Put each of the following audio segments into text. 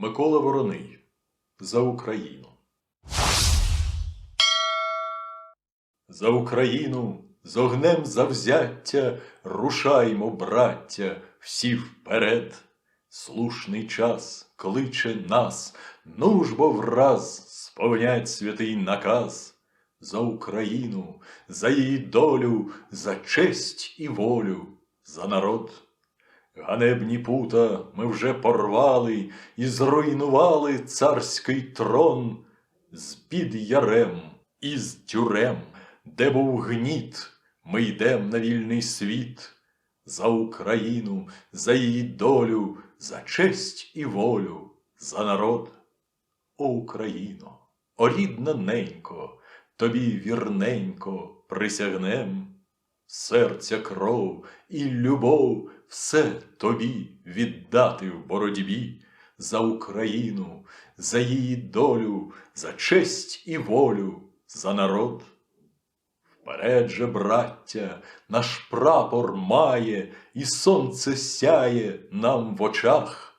Микола Вороний за Україну. За Україну з огнем завзяття рушаймо, браття, всі вперед. Слушний час кличе нас, ну ж бо враз сповнять святий наказ. За Україну, за її долю, за честь і волю, за народ. Ганебні пута ми вже порвали і зруйнували царський трон з-під ярем і з тюрем, де був гніт, ми йдем на вільний світ. За Україну, за її долю, за честь і волю, за народ. О Україно, о рідна ненько, тобі вірненько присягнем. Серця кров і любов все тобі віддати в боротьбі за Україну, за її долю, за честь і волю, за народ. Вперед же, браття, наш прапор має, і сонце сяє нам в очах.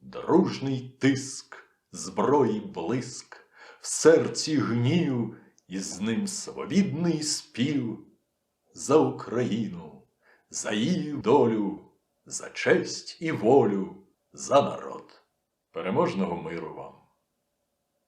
Дружний тиск, зброї блиск, в серці гнів, і з ним свобідний спів за Україну, за її долю, за честь і волю, за народ. Переможного миру вам!